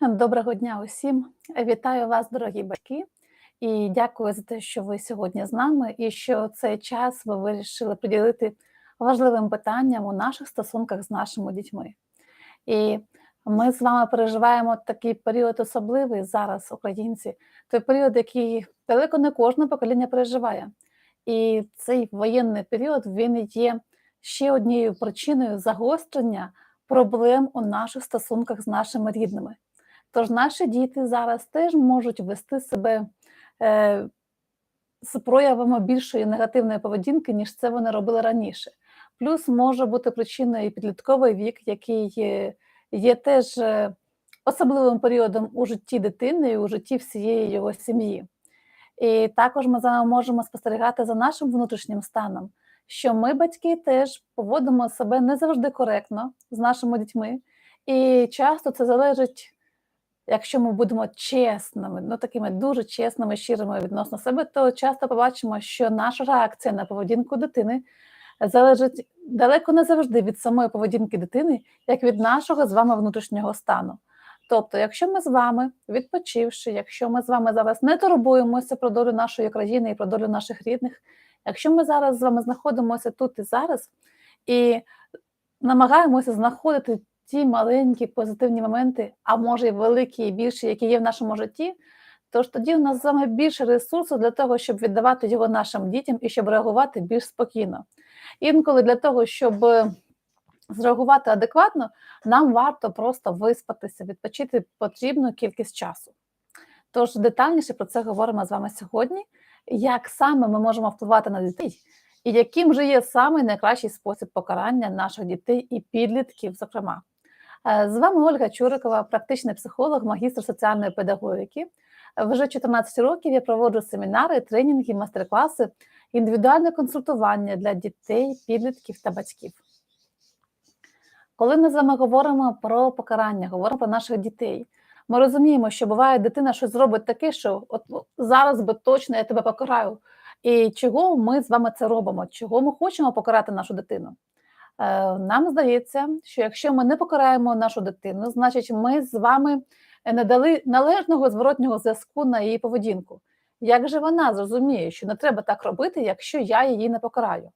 Доброго дня усім! Вітаю вас, дорогі батьки, і дякую за те, що ви сьогодні з нами, і що цей час ви вирішили приділити важливим питанням у наших стосунках з нашими дітьми. І ми з вами переживаємо такий період особливий зараз, українці, той період, який далеко не кожне покоління переживає. І цей воєнний період він є ще однією причиною загострення проблем у наших стосунках з нашими рідними. Тож наші діти зараз теж можуть вести себе е, з проявами більшої негативної поведінки, ніж це вони робили раніше. Плюс може бути причиною підлітковий вік, який є, є теж е, особливим періодом у житті дитини і у житті всієї його сім'ї. І також ми з вами можемо спостерігати за нашим внутрішнім станом, що ми, батьки, теж поводимо себе не завжди коректно з нашими дітьми, і часто це залежить. Якщо ми будемо чесними, ну такими дуже чесними, щирими відносно себе, то часто побачимо, що наша реакція на поведінку дитини залежить далеко не завжди від самої поведінки дитини, як від нашого з вами внутрішнього стану. Тобто, якщо ми з вами, відпочивши, якщо ми з вами зараз не турбуємося про долю нашої країни і про долю наших рідних, якщо ми зараз з вами знаходимося тут і зараз і намагаємося знаходити ті маленькі позитивні моменти, а може й великі і більші, які є в нашому житті, тож тоді у нас з вами більше ресурсу для того, щоб віддавати його нашим дітям і щоб реагувати більш спокійно. Інколи для того, щоб зреагувати адекватно, нам варто просто виспатися, відпочити потрібну кількість часу. Тож детальніше про це говоримо з вами сьогодні, як саме ми можемо впливати на дітей, і яким же є самий найкращий спосіб покарання наших дітей і підлітків, зокрема. Е, з вами Ольга Чурикова, практичний психолог, магістр соціальної педагогіки. Вже 14 років я проводжу семінари, тренінги, майстер-класи, індивідуальне консультування для дітей, підлітків та батьків. Коли ми з вами говоримо про покарання, говоримо про наших дітей, ми розуміємо, що буває, дитина щось зробить таке, що от зараз би точно я тебе покараю. І чого ми з вами це робимо? Чого ми хочемо покарати нашу дитину? Е, нам здається, що якщо ми не покараємо нашу дитину, значить ми з вами не дали належного зворотнього зв'язку на її поведінку. Як же вона зрозуміє, що не треба так робити, якщо я її не покараю?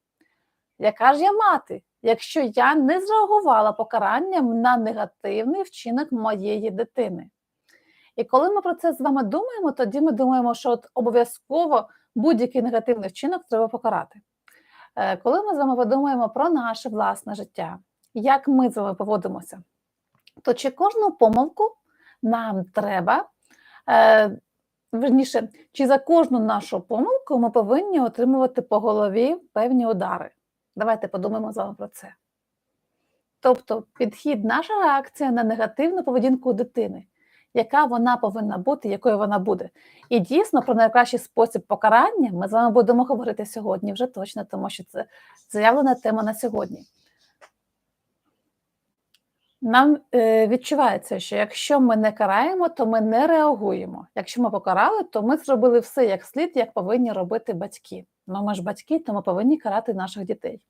Яка ж я мати, якщо я не зреагувала покаранням на негативний вчинок моєї дитини? І коли ми про це з вами думаємо, тоді ми думаємо, що от обов'язково будь-який негативний вчинок треба покарати. Е, коли ми з вами подумаємо про наше власне життя, як ми з вами поводимося, то чи кожну помилку нам треба, е, верніше, чи за кожну нашу помилку ми повинні отримувати по голові певні удари? Давайте подумаємо з вами про це. Тобто, підхід, наша реакція на негативну поведінку дитини яка вона повинна бути, якою вона буде. І дійсно про найкращий спосіб покарання ми з вами будемо говорити сьогодні вже точно, тому що це заявлена тема на сьогодні. Нам е, відчувається, що якщо ми не караємо, то ми не реагуємо. Якщо ми покарали, то ми зробили все як слід, як повинні робити батьки. Ну ми ж батьки, то ми повинні карати наших дітей.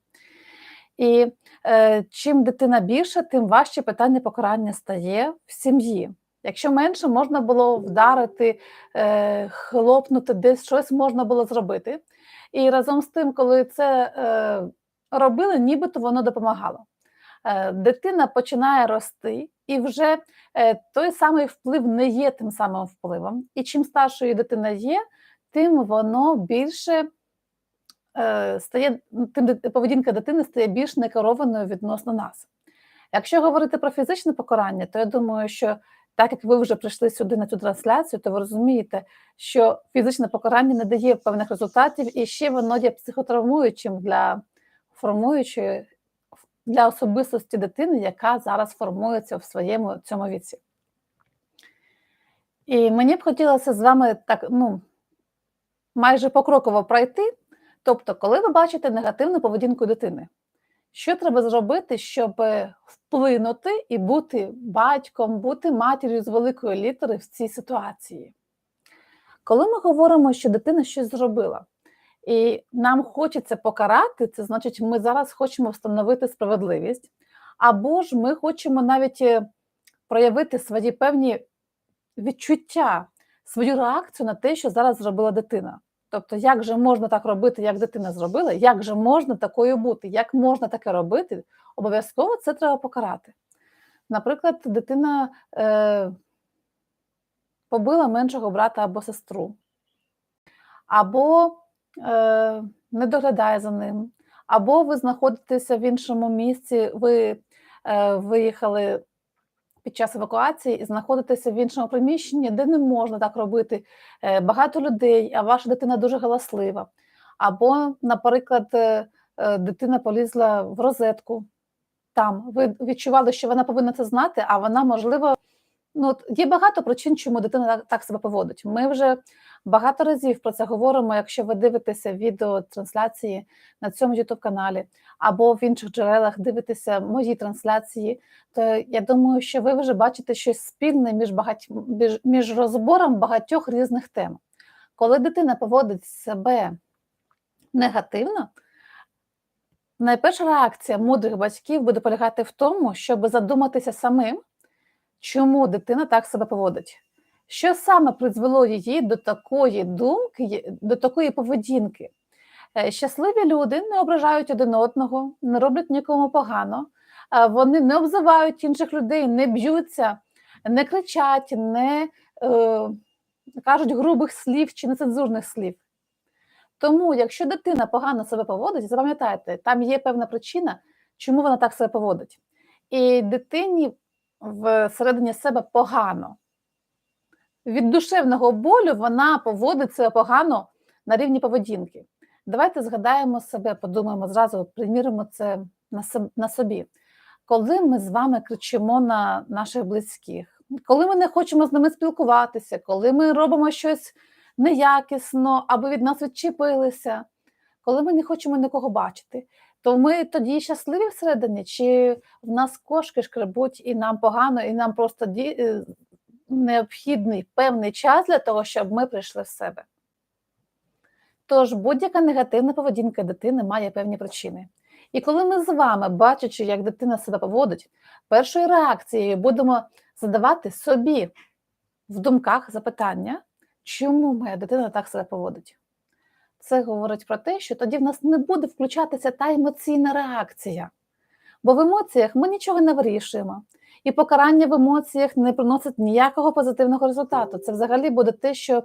І е, чим дитина більша, тим важче питання покарання стає в сім'ї. Якщо менше, можна було вдарити, е, хлопнути, десь щось можна було зробити. І разом з тим, коли це е, робили, нібито воно допомагало. Е, дитина починає рости, і вже той самий вплив не є тим самим впливом. І чим старшою дитина є, тим воно більше стає, тим поведінка дитини стає більш некерованою відносно нас. Якщо говорити про фізичне покарання, то я думаю, що так як ви вже прийшли сюди на цю трансляцію, то ви розумієте, що фізичне покарання не дає певних результатів, і ще воно є психотравмуючим для формуючої для особистості дитини, яка зараз формується в своєму цьому віці. І мені б хотілося з вами так, ну, майже покроково пройти. Тобто, коли ви бачите негативну поведінку дитини, що треба зробити, щоб вплинути і бути батьком, бути матір'ю з великої літери в цій ситуації? Коли ми говоримо, що дитина щось зробила, і нам хочеться покарати, це значить, ми зараз хочемо встановити справедливість, або ж ми хочемо навіть е, проявити свої певні відчуття, свою реакцію на те, що зараз зробила дитина. Тобто, як же можна так робити, як дитина зробила, як же можна такою бути, як можна таке робити, обов'язково це треба покарати. Наприклад, дитина е, побила меншого брата або сестру, або е, не доглядає за ним, або ви знаходитеся в іншому місці, ви е, виїхали під час евакуації і знаходитися в іншому приміщенні, де не можна так робити. Е, багато людей, а ваша дитина дуже галаслива. Або, наприклад, е, е, дитина полізла в розетку там. Ви відчували, що вона повинна це знати, а вона, можливо, ну от є багато причин, чому дитина так, себе поводить. Ми вже багато разів про це говоримо. Якщо ви дивитеся відеотрансляції на цьому youtube каналі або в інших джерелах дивитеся мої трансляції, то я думаю, що ви вже бачите щось спільне між багать... між розбором багатьох різних тем. Коли дитина поводить себе негативно, найперша реакція мудрих батьків буде полягати в тому, щоб задуматися самим, чому дитина так себе поводить. Що саме призвело її до такої думки, до такої поведінки? Е, Щасливі люди не ображають один одного, не роблять нікому погано, вони не обзивають інших людей, не б'ються, не кричать, не е, кажуть грубих слів чи нецензурних слів. Тому, якщо дитина погано себе поводить, запам'ятайте, там є певна причина, чому вона так себе поводить. І дитині всередині себе погано. Від душевного болю вона поводить себе погано на рівні поведінки. Давайте згадаємо себе, подумаємо зразу, приміримо це на собі. Коли ми з вами кричимо на наших близьких, коли ми не хочемо з ними спілкуватися, коли ми робимо щось неякісно або від нас відчепилися, коли ми не хочемо нікого бачити, то ми тоді щасливі всередині, чи в нас кошки шкребуть, і нам погано, і нам просто ді... необхідний певний час для того, щоб ми прийшли в себе. Тож будь-яка негативна поведінка дитини має певні причини. І коли ми з вами, бачачи, як дитина себе поводить, першою реакцією будемо задавати собі в думках запитання, чому моя дитина так себе поводить. Це говорить про те, що тоді в нас не буде включатися та емоційна реакція. Бо в емоціях ми нічого не вирішуємо, і покарання в емоціях не приносить ніякого позитивного результату. Це взагалі буде те, що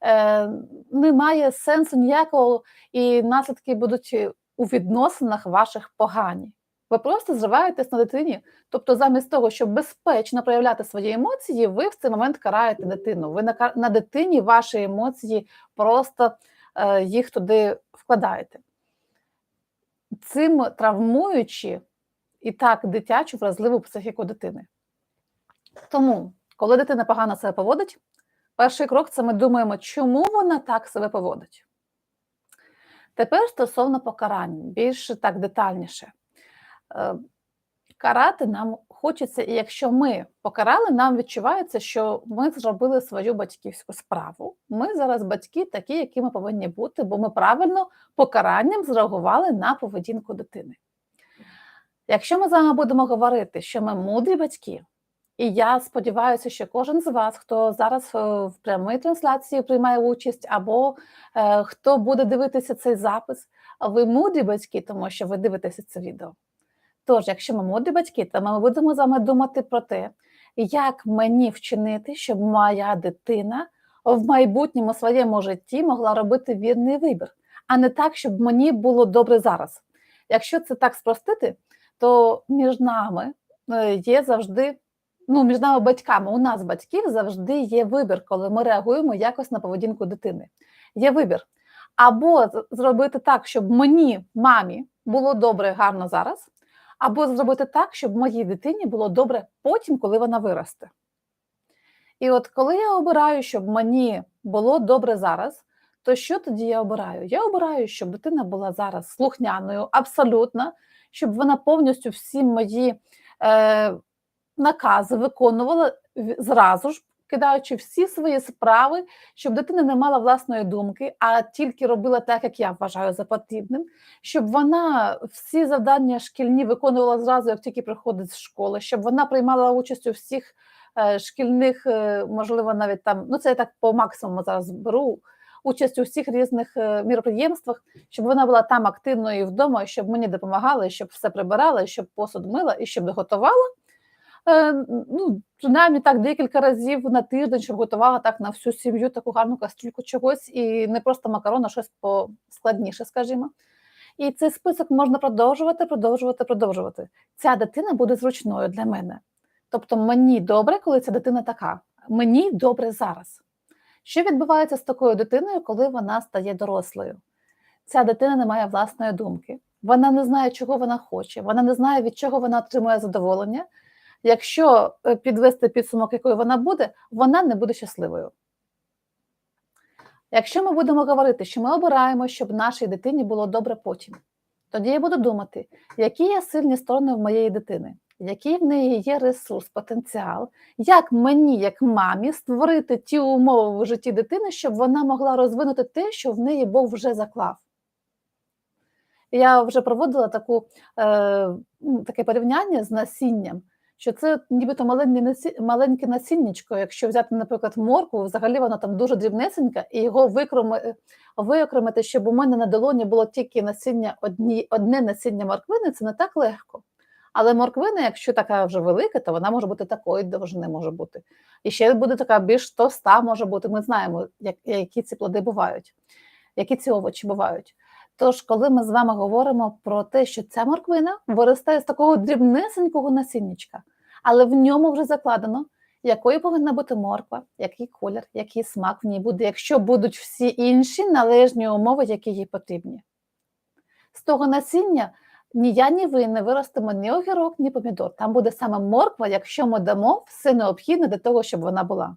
е, не має сенсу ніякого, і наслідки будуть у відносинах ваших погані. Ви просто зриваєтесь на дитині. Тобто, замість того, щоб безпечно проявляти свої емоції, ви в цей момент караєте дитину. Ви на, на дитині ваші емоції просто їх туди вкладаєте. Цим травмуючи і так дитячу вразливу психіку дитини. Тому, коли дитина погано себе поводить, перший крок це ми думаємо, чому вона так себе поводить. Тепер стосовно покарань, більш так детальніше. Карати нам хочеться, і якщо ми покарали, нам відчувається, що ми зробили свою батьківську справу. Ми зараз батьки такі, які ми повинні бути, бо ми правильно покаранням зреагували на поведінку дитини. Якщо ми з вами будемо говорити, що ми мудрі батьки, і я сподіваюся, що кожен з вас, хто зараз е, в прямій трансляції приймає участь, або е, хто буде дивитися цей запис, ви мудрі батьки, тому що ви дивитеся це відео. Тож, якщо ми мудрі батьки, то ми будемо з вами думати про те, як мені вчинити, щоб моя дитина в майбутньому своєму житті могла робити вірний вибір, а не так, щоб мені було добре зараз. Якщо це так спростити, то між нами е, є завжди, ну, між нами батьками, у нас батьків завжди є вибір, коли ми реагуємо якось на поведінку дитини. Є вибір. Або зробити так, щоб мені, мамі, було добре, гарно зараз, або зробити так, щоб моїй дитині було добре потім, коли вона виросте. І от коли я обираю, щоб мені було добре зараз, то що тоді я обираю? Я обираю, щоб дитина була зараз слухняною, абсолютно, щоб вона повністю всі мої е, накази виконувала зразу ж, кидаючи всі свої справи, щоб дитина не мала власної думки, а тільки робила так, як я вважаю за потрібним, щоб вона всі завдання шкільні виконувала зразу, як тільки приходить з школи, щоб вона приймала участь у всіх е, шкільних, е, можливо, навіть там, ну це я так по максимуму зараз беру участь у всіх різних е, міроприємствах, щоб вона була там активною і вдома, щоб мені допомагала, щоб все прибирала, щоб посуд мила і щоб готувала. Е, ну, принаймні так декілька разів на тиждень, щоб готувала так на всю сім'ю таку гарну кастрюльку чогось, і не просто макарон, а щось поскладніше, скажімо. І цей список можна продовжувати, продовжувати, продовжувати. Ця дитина буде зручною для мене. Тобто мені добре, коли ця дитина така. Мені добре зараз. Що відбувається з такою дитиною, коли вона стає дорослою? Ця дитина не має власної думки, вона не знає, чого вона хоче, вона не знає, від чого вона отримує задоволення. Якщо е, підвести підсумок, якою вона буде, вона не буде щасливою. Якщо ми будемо говорити, що ми обираємо, щоб нашій дитині було добре потім, тоді я буду думати, які є сильні сторони в моєї дитини, який в неї є ресурс, потенціал, як мені, як мамі, створити ті умови в житті дитини, щоб вона могла розвинути те, що в неї Бог вже заклав. Я вже проводила таку, е, таке порівняння з насінням що це нібито маленьке насіннячко. Якщо взяти, наприклад, моркву, взагалі вона там дуже дрібнесенька, і його викроми, виокремити, щоб у мене на долоні було тільки насіння одні, одне насіння морквини, це не так легко. Але морквина, якщо така вже велика, то вона може бути такої довжини може бути. І ще буде така більш товста може бути. Ми знаємо, як, які ці плоди бувають, які ці овочі бувають. Тож, коли ми з вами говоримо про те, що ця морквина виростає з такого дрібнесенького насіннячка, але в ньому вже закладено, якою повинна бути морква, який колір, який смак в ній буде, якщо будуть всі інші належні умови, які їй потрібні. З того насіння ні я, ні ви не виростимо ні огірок, ні помідор. Там буде саме морква, якщо ми дамо все необхідне для того, щоб вона була.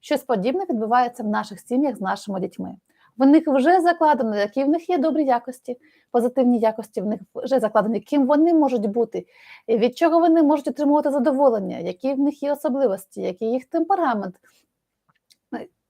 Щось подібне відбувається в наших сім'ях з нашими дітьми. В них вже закладено, які в них є добрі якості, позитивні якості в них вже закладені, ким вони можуть бути, від чого вони можуть отримувати задоволення, які в них є особливості, який їх темперамент,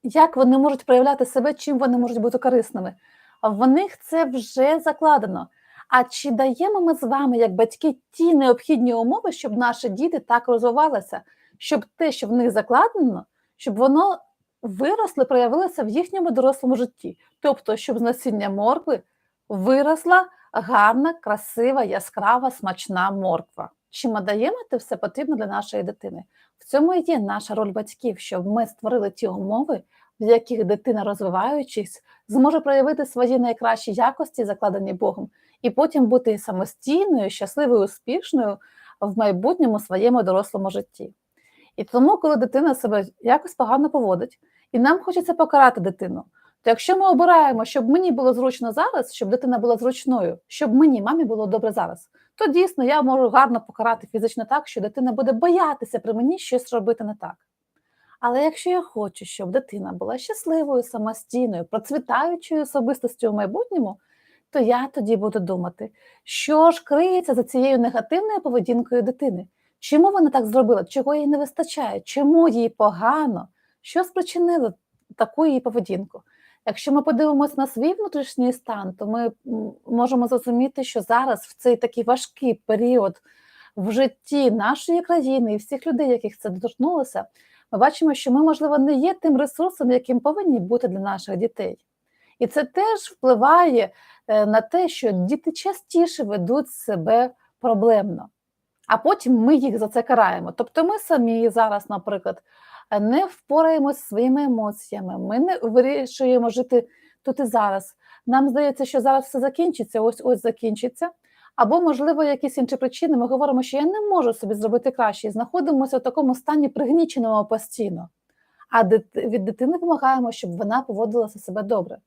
як вони можуть проявляти себе, чим вони можуть бути корисними. В них це вже закладено. А чи даємо ми з вами, як батьки, ті необхідні умови, щоб наші діти так розвивалися, щоб те, що в них закладено, щоб воно виросли, проявилися в їхньому дорослому житті. Тобто, щоб з насіння моркви виросла гарна, красива, яскрава, смачна морква. Чи ми даємо те все потрібно для нашої дитини? В цьому є наша роль батьків, щоб ми створили ті умови, в яких дитина, розвиваючись, зможе проявити свої найкращі якості, закладені Богом, і потім бути самостійною, щасливою, успішною в майбутньому своєму дорослому житті. І тому, коли дитина себе якось погано поводить, і нам хочеться покарати дитину, то якщо ми обираємо, щоб мені було зручно зараз, щоб дитина була зручною, щоб мені, мамі було добре зараз, то дійсно я можу гарно покарати фізично так, що дитина буде боятися при мені щось робити не так. Але якщо я хочу, щоб дитина була щасливою, самостійною, процвітаючою особистостю у майбутньому, то я тоді буду думати, що ж криється за цією негативною поведінкою дитини. Чому вона так зробила? Чого їй не вистачає? Чому їй погано? Що спричинило таку її поведінку? Якщо ми подивимося на свій внутрішній стан, то ми можемо зрозуміти, що зараз в цей такий важкий період в житті нашої країни і всіх людей, яких це доторкнулося, ми бачимо, що ми, можливо, не є тим ресурсом, яким повинні бути для наших дітей. І це теж впливає е, на те, що діти частіше ведуть себе проблемно а потім ми їх за це караємо. Тобто ми самі зараз, наприклад, не впораємося зі своїми емоціями, ми не вирішуємо жити тут і зараз. Нам здається, що зараз все закінчиться, ось ось закінчиться. Або, можливо, якісь інші причини, ми говоримо, що я не можу собі зробити краще, і знаходимося в такому стані пригніченого постійно. А від дитини вимагаємо, щоб вона поводилася себе добре.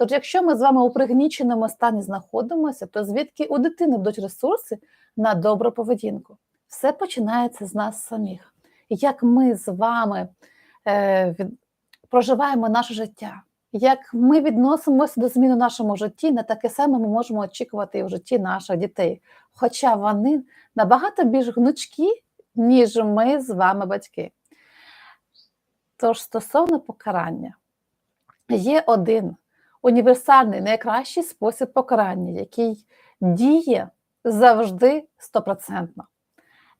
Тож, якщо ми з вами у пригніченому стані знаходимося, то звідки у дитини будуть ресурси на добру поведінку? Все починається з нас самих. Як ми з вами е, від, проживаємо наше життя, як ми відносимося до змін у нашому житті, не таке саме ми можемо очікувати і в житті наших дітей. Хоча вони набагато більш гнучкі, ніж ми з вами батьки. Тож, стосовно покарання, є один універсальний найкращий спосіб покарання, який діє завжди стопроцентно.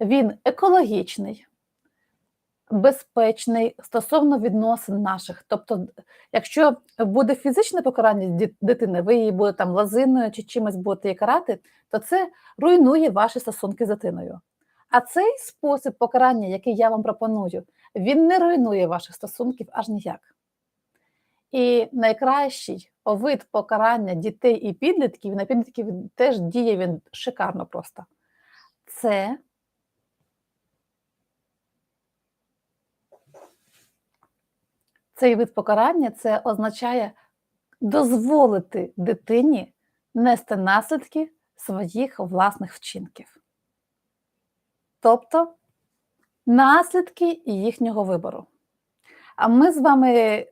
Він екологічний, безпечний стосовно відносин наших. Тобто, якщо буде фізичне покарання дитини, ви її будете там лазиною чи чимось будете її карати, то це руйнує ваші стосунки з дитиною. А цей спосіб покарання, який я вам пропоную, він не руйнує ваших стосунків аж ніяк. І найкращий вид покарання дітей і підлітків, на підлітків теж діє він шикарно просто. Це цей вид покарання це означає дозволити дитині нести наслідки своїх власних вчинків. Тобто наслідки їхнього вибору. А ми з вами,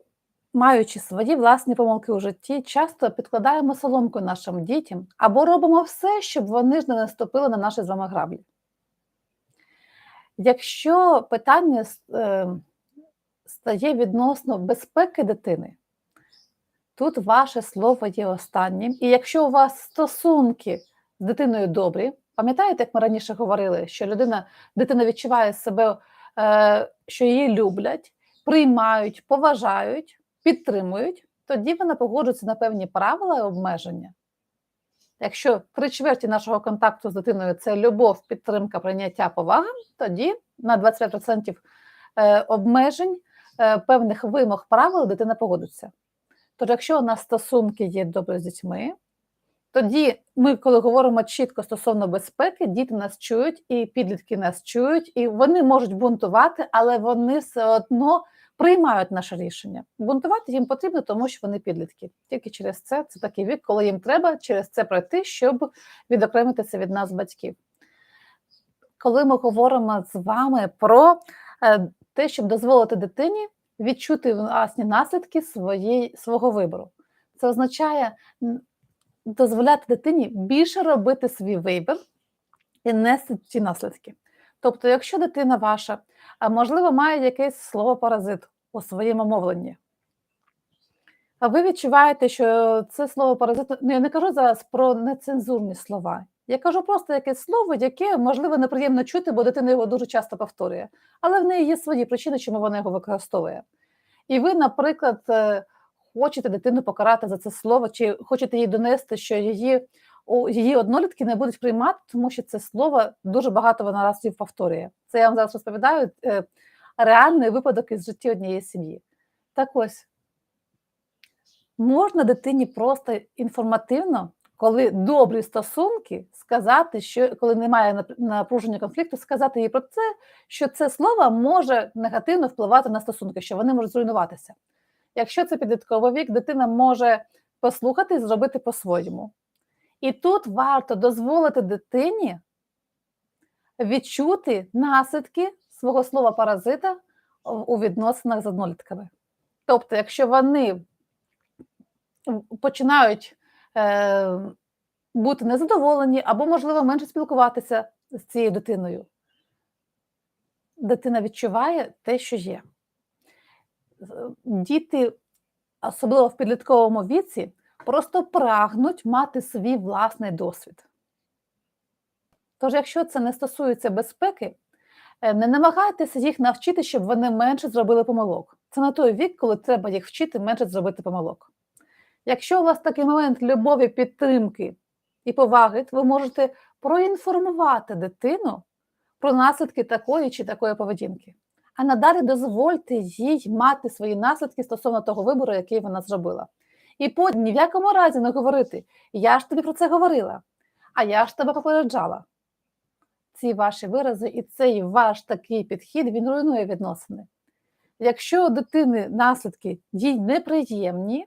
маючи свої власні помилки у житті, часто підкладаємо соломку нашим дітям або робимо все, щоб вони ж не наступили на наші з вами граблі. Якщо питання е, стає відносно безпеки дитини, тут ваше слово є останнім. І якщо у вас стосунки з дитиною добрі, пам'ятаєте, як ми раніше говорили, що людина, дитина відчуває себе, е, що її люблять, приймають, поважають, підтримують, тоді вона погоджується на певні правила і обмеження. Якщо три чверті нашого контакту з дитиною це любов, підтримка, прийняття, повага, тоді на 25% е, обмежень, е, певних вимог правил дитина погодиться. Тож, якщо у нас стосунки є добре з дітьми, тоді ми, коли говоримо чітко стосовно безпеки, діти нас чують, і підлітки нас чують, і вони можуть бунтувати, але вони все одно приймають наше рішення. Бунтувати їм потрібно, тому що вони підлітки. Тільки через це це такий вік, коли їм треба через це пройти, щоб відокремитися від нас, батьків. Коли ми говоримо з вами про е, те, щоб дозволити дитині відчути власні наслідки своєї, свого вибору, це означає дозволяти дитині більше робити свій вибір і нести ці наслідки. Тобто, якщо дитина ваша, можливо, має якесь слово паразит у своєму мовленні, а ви відчуваєте, що це слово паразит, ну я не кажу зараз про нецензурні слова. Я кажу просто якесь слово, яке можливо неприємно чути, бо дитина його дуже часто повторює. Але в неї є свої причини, чому вона його використовує. І ви, наприклад, е, хочете дитину покарати за це слово, чи хочете їй донести, що її, її однолітки не будуть приймати, тому що це слово дуже багато вона разів повторює. Це я вам зараз розповідаю е, реальний випадок із житті однієї сім'ї. Так ось можна дитині просто інформативно, коли добрі стосунки, сказати, що коли немає напруження конфлікту, сказати їй про це, що це слово може негативно впливати на стосунки, що вони можуть зруйнуватися. Якщо це підлітковий вік, дитина може послухати і зробити по-своєму. І тут варто дозволити дитині відчути наслідки свого слова паразита у відносинах з однолітками. Тобто, якщо вони починають е, бути незадоволені або, можливо, менше спілкуватися з цією дитиною, дитина відчуває те, що є. Діти, особливо в підлітковому віці, просто прагнуть мати свій власний досвід. Тож, якщо це не стосується безпеки, е, не намагайтеся їх навчити, щоб вони менше зробили помилок. Це на той вік, коли треба їх вчити менше зробити помилок. Якщо у вас такий момент любові, підтримки і поваги, то ви можете проінформувати дитину про наслідки такої чи такої поведінки. А надалі дозвольте їй мати свої наслідки стосовно того вибору, який вона зробила. І потім ні в якому разі не говорити: я ж тобі про це говорила, а я ж тебе попереджала. Ці ваші вирази і цей ваш такий підхід він руйнує відносини. Якщо у дитини наслідки їй неприємні,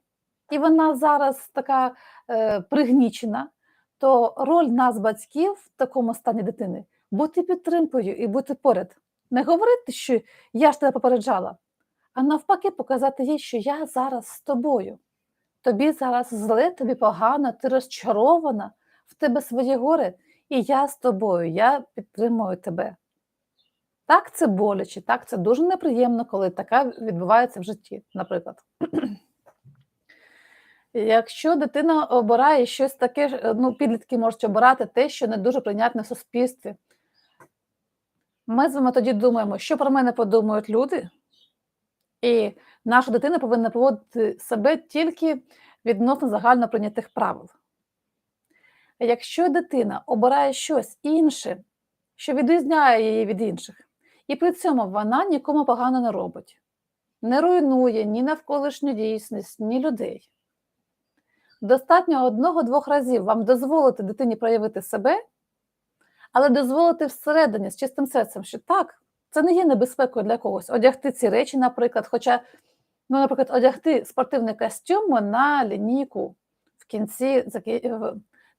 і вона зараз така е, пригнічена, то роль нас, батьків, в такому стані дитини бути підтримкою і бути поряд. Не говорити, що я ж тебе попереджала, а навпаки, показати їй, що я зараз з тобою. Тобі зараз зле, тобі погано, ти розчарована, в тебе своє горе, і я з тобою, я підтримую тебе. Так, це боляче, так, це дуже неприємно, коли таке відбувається в житті, наприклад. Якщо дитина обирає щось таке, ну, підлітки можуть обирати те, що не дуже прийнятне в суспільстві. Ми з вами тоді думаємо, що про мене подумають люди, і наша дитина повинна поводити себе тільки відносно загально прийнятих правил. Якщо дитина обирає щось інше, що відрізняє її від інших, і при цьому вона нікому погано не робить, не руйнує ні навколишню дійсність, ні людей. Достатньо одного-двох разів вам дозволити дитині проявити себе, але дозволити всередині з чистим серцем, що так, це не є небезпекою для когось. Одягти ці речі, наприклад, хоча, ну, наприклад, одягти спортивний костюм на лінійку в кінці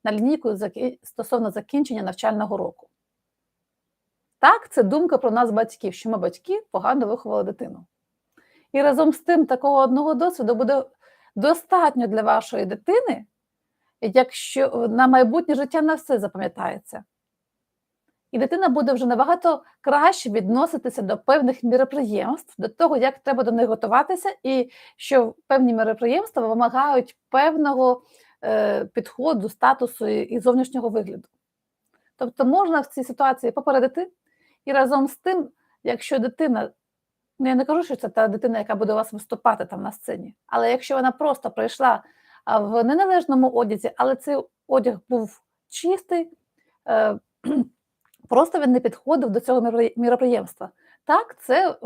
на лінійку стосовно закінчення навчального року. Так, це думка про нас, батьків, що ми батьки погано виховали дитину. І разом з тим такого одного досвіду буде достатньо для вашої дитини, якщо на майбутнє життя на все запам'ятається. І дитина буде вже набагато краще відноситися до певних міроприємств, до того, як треба до них готуватися, і що певні міроприємства вимагають певного е, підходу, статусу і, зовнішнього вигляду. Тобто можна в цій ситуації попередити, і разом з тим, якщо дитина, ну я не кажу, що це та дитина, яка буде у вас виступати там на сцені, але якщо вона просто прийшла в неналежному одязі, але цей одяг був чистий, е, просто він не підходив до цього міроприємства. Так, це е,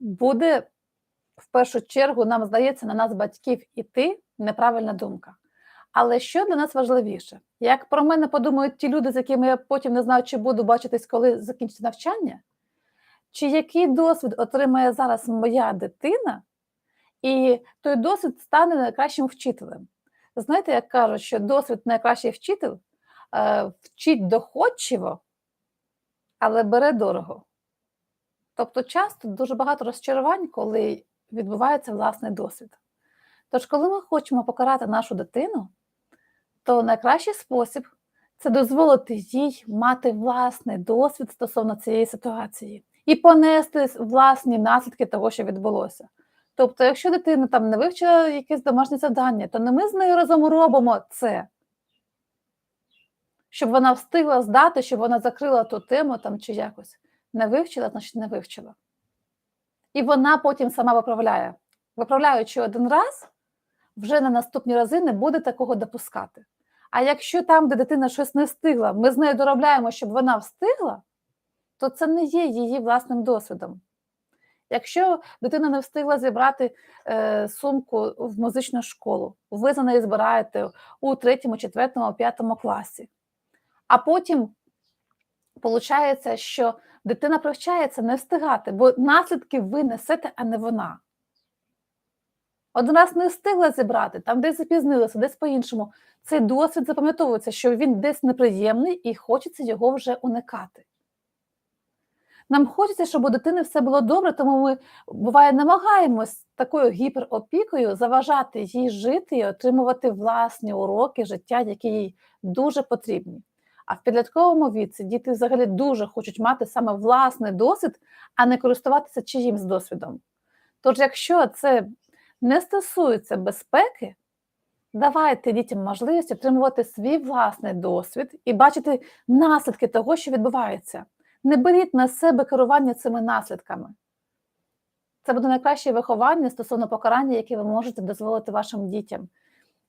буде в першу чергу, нам здається, на нас, батьків, іти неправильна думка. Але що для нас важливіше? Як про мене подумають ті люди, з якими я потім не знаю, чи буду бачитись, коли закінчиться навчання, чи який досвід отримає зараз моя дитина, і той досвід стане найкращим вчителем. Знаєте, як кажуть, що досвід найкращий вчитель е, вчить доходчиво, але бере дорого. Тобто, часто дуже багато розчарувань, коли відбувається власний досвід. Тож, коли ми хочемо покарати нашу дитину, то найкращий спосіб це дозволити їй мати власний досвід стосовно цієї ситуації і понести власні наслідки того, що відбулося. Тобто, якщо дитина там не вивчила якесь домашнє завдання, то не ми з нею разом робимо це, щоб вона встигла здати, щоб вона закрила ту тему там чи якось. Не вивчила, значить не вивчила. І вона потім сама виправляє. Виправляючи один раз, вже на наступні рази не буде такого допускати. А якщо там, де дитина щось не встигла, ми з нею доробляємо, щоб вона встигла, то це не є її власним досвідом. Якщо дитина не встигла зібрати е, сумку в музичну школу, ви за неї збираєте у третьому, четвертому, п'ятому класі, а потім виходить, що дитина привчається не встигати, бо наслідки ви несете, а не вона. Один раз не встигла зібрати, там десь запізнилася, десь по-іншому. Цей досвід запам'ятовується, що він десь неприємний і хочеться його вже уникати. Нам хочеться, щоб у дитини все було добре, тому ми буває намагаємось такою гіперопікою заважати їй жити і отримувати власні уроки життя, які їй дуже потрібні. А в підлітковому віці діти взагалі дуже хочуть мати саме власний досвід, а не користуватися чиїмсь досвідом. Тож, якщо це не стосується безпеки, давайте дітям можливість отримувати свій власний досвід і бачити наслідки того, що відбувається. Не беріть на себе керування цими наслідками. Це буде найкраще виховання стосовно покарання, яке ви можете дозволити вашим дітям.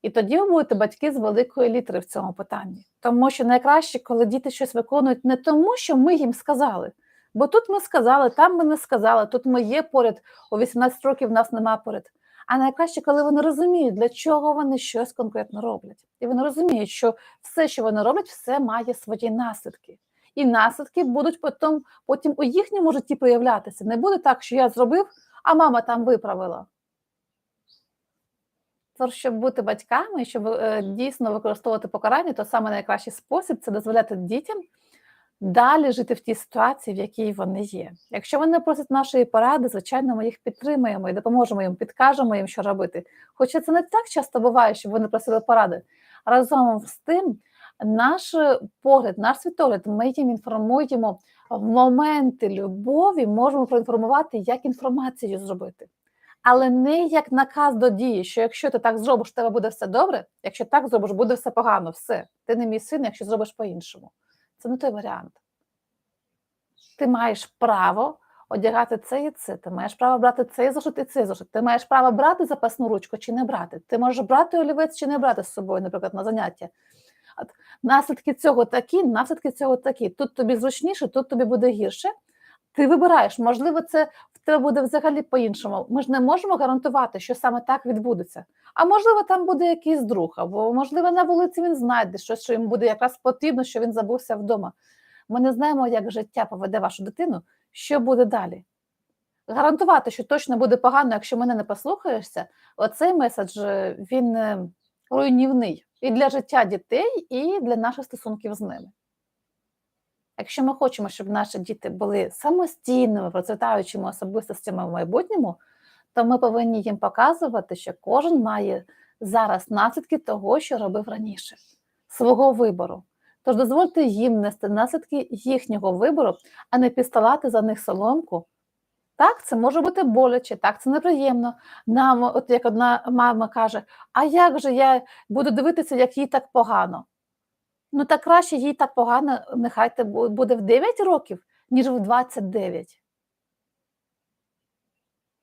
І тоді ви будете батьки з великої літери в цьому питанні. Тому що найкраще, коли діти щось виконують не тому, що ми їм сказали. Бо тут ми сказали, там ми не сказали, тут ми є поряд, у 18 років нас нема поряд. А найкраще, коли вони розуміють, для чого вони щось конкретно роблять. І вони розуміють, що все, що вони роблять, все має свої наслідки. І наслідки будуть потім, потім у їхньому житті проявлятися. Не буде так, що я зробив, а мама там виправила. Тож, щоб бути батьками, щоб е, дійсно використовувати покарання, то саме найкращий спосіб це дозволяти дітям далі жити в тій ситуації, в якій вони є. Якщо вони просять нашої поради, звичайно, ми їх підтримуємо і допоможемо їм, підкажемо їм, що робити. Хоча це не так часто буває, щоб вони просили поради. Разом з тим, наш погляд, наш світогляд, ми їм інформуємо в моменти любові, можемо проінформувати, як інформацію зробити. Але не як наказ до дії, що якщо ти так зробиш, тебе буде все добре, якщо так зробиш, буде все погано, все. Ти не мій син, якщо зробиш по-іншому. Це не той варіант. Ти маєш право одягати це і це. Ти маєш право брати цей зошит і цей зошит. Ти маєш право брати запасну ручку чи не брати. Ти можеш брати олівець чи не брати з собою, наприклад, на заняття. От, наслідки цього такі, наслідки цього такі. Тут тобі зручніше, тут тобі буде гірше. Ти вибираєш, можливо, це тебе буде взагалі по-іншому. Ми ж не можемо гарантувати, що саме так відбудеться. А можливо, там буде якийсь друг, або можливо на вулиці він знайде щось, що йому буде якраз потрібно, що він забувся вдома. Ми не знаємо, як життя поведе вашу дитину, що буде далі. Гарантувати, що точно буде погано, якщо мене не послухаєшся, оцей меседж е, він е, руйнівний і для життя дітей, і для наших стосунків з ними. Якщо ми хочемо, щоб наші діти були самостійними, процвітаючими особистостями в майбутньому, то ми повинні їм показувати, що кожен має зараз наслідки того, що робив раніше, свого вибору. Тож дозвольте їм нести наслідки їхнього вибору, а не підставати за них соломку. Так, це може бути боляче, так, це неприємно. Нам, от як одна мама каже, а як же я буду дивитися, як їй так погано? Ну, так краще їй так погано, нехай це буде в 9 років, ніж в 29.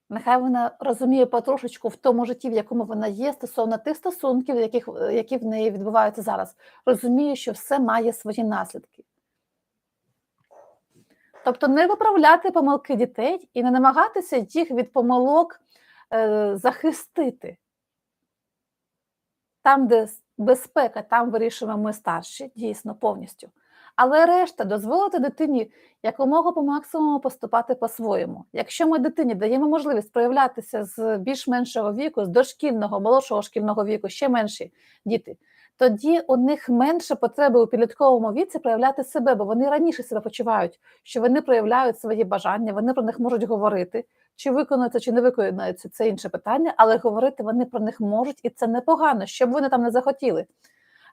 Нехай вона розуміє потрошечку в тому житті, в якому вона є, стосовно тих стосунків, яких, які в неї відбуваються зараз. Розуміє, що все має свої наслідки. Тобто не виправляти помилки дітей і не намагатися їх від помилок е, захистити. Там, де безпека, там вирішуємо ми старші, дійсно, повністю. Але решта дозволити дитині якомога по максимуму поступати по-своєму. Якщо ми дитині даємо можливість проявлятися з більш меншого віку, з дошкільного, молодшого шкільного віку, ще менші діти, тоді у них менше потреби у підлітковому віці проявляти себе, бо вони раніше себе почувають, що вони проявляють свої бажання, вони про них можуть говорити. Чи виконується, чи не виконується, це інше питання, але говорити вони про них можуть, і це непогано, що б вони там не захотіли.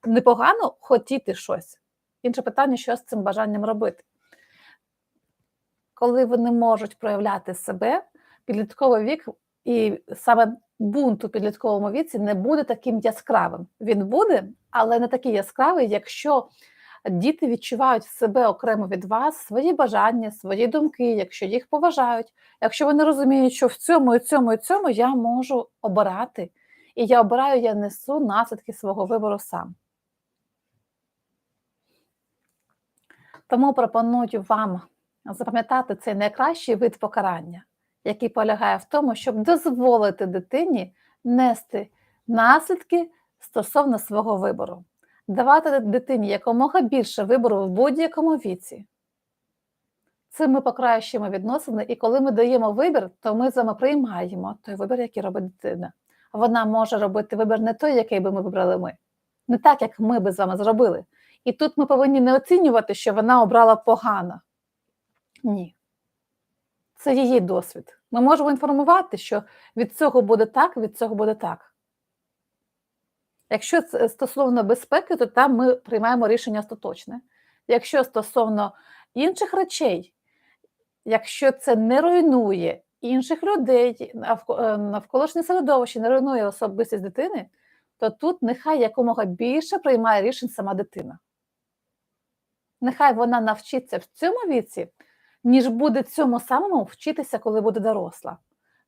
Непогано хотіти щось. Інше питання, що з цим бажанням робити. Коли вони можуть проявляти себе, підлітковий вік і саме бунт у підлітковому віці не буде таким яскравим. Він буде, але не такий яскравий, якщо діти відчувають себе окремо від вас, свої бажання, свої думки, якщо їх поважають, якщо вони розуміють, що в цьому і цьому і цьому я можу обирати, і я обираю, я несу наслідки свого вибору сам. Тому пропоную вам запам'ятати цей найкращий вид покарання, який полягає в тому, щоб дозволити дитині нести наслідки стосовно свого вибору, давати дитині якомога більше вибору в будь-якому віці. Цим ми покращуємо відносини, і коли ми даємо вибір, то ми з вами приймаємо той вибір, який робить дитина. Вона може робити вибір не той, який би ми вибрали ми, не так, як ми би з вами зробили. І тут ми повинні не оцінювати, що вона обрала погано. Ні. Це її досвід. Ми можемо інформувати, що від цього буде так, від цього буде так. Якщо це стосовно безпеки, то там ми приймаємо рішення остаточне. Якщо стосовно інших речей, якщо це не руйнує інших людей, е, навколишнє середовище, не руйнує особистість дитини, то тут нехай якомога більше приймає рішень сама дитина. Нехай вона навчиться в цьому віці, ніж буде цьому самому вчитися, коли буде доросла.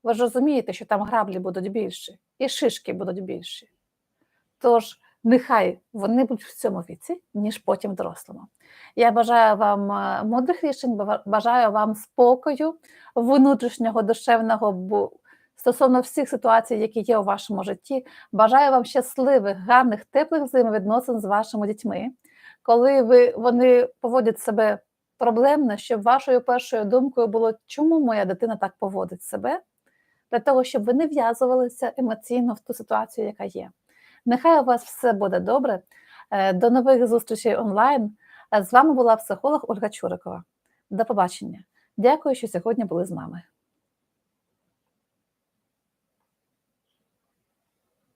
Ви ж розумієте, що там граблі будуть більші, і шишки будуть більші. Тож нехай вони будуть в цьому віці, ніж потім дорослому. Я бажаю вам е, мудрих рішень, бажаю вам спокою, внутрішнього, душевного стосовно всіх ситуацій, які є у вашому житті. Бажаю вам щасливих, гарних, теплих взаємовідносин з вашими дітьми, коли ви, вони поводять себе проблемно, щоб вашою першою думкою було, чому моя дитина так поводить себе, для того, щоб ви не в'язувалися емоційно в ту ситуацію, яка є. Нехай у вас все буде добре. Е, До нових зустрічей онлайн. Е, З вами була психолог Ольга Чурикова. До побачення. Дякую, що сьогодні були з нами.